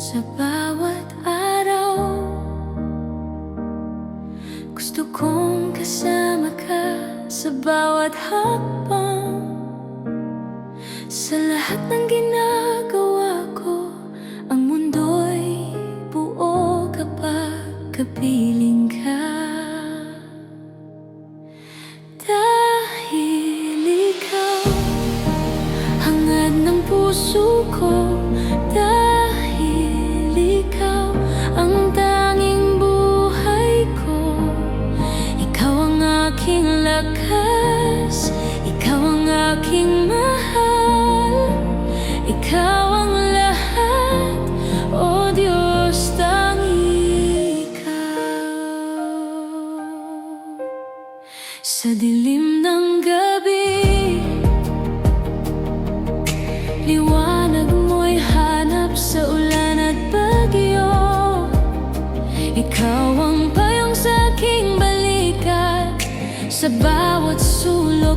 Sa bawat araw Gusto kong kasama ka Sa bawat hapang Sa lahat ginagawa ko Ang mundo'y buo kapag kapiling puso ko Dahil ikaw Ang tanging buhay ko. Ikaw ang aking lakas Ikaw ang aking mahal. Ikaw ang lahat O Diyos tangi ikaw. Sa dilim ng gabi Liwanag mo'y hanap sa ulan at bagyo. Ikaw ang payong sa aking balikat Sa bawat sulok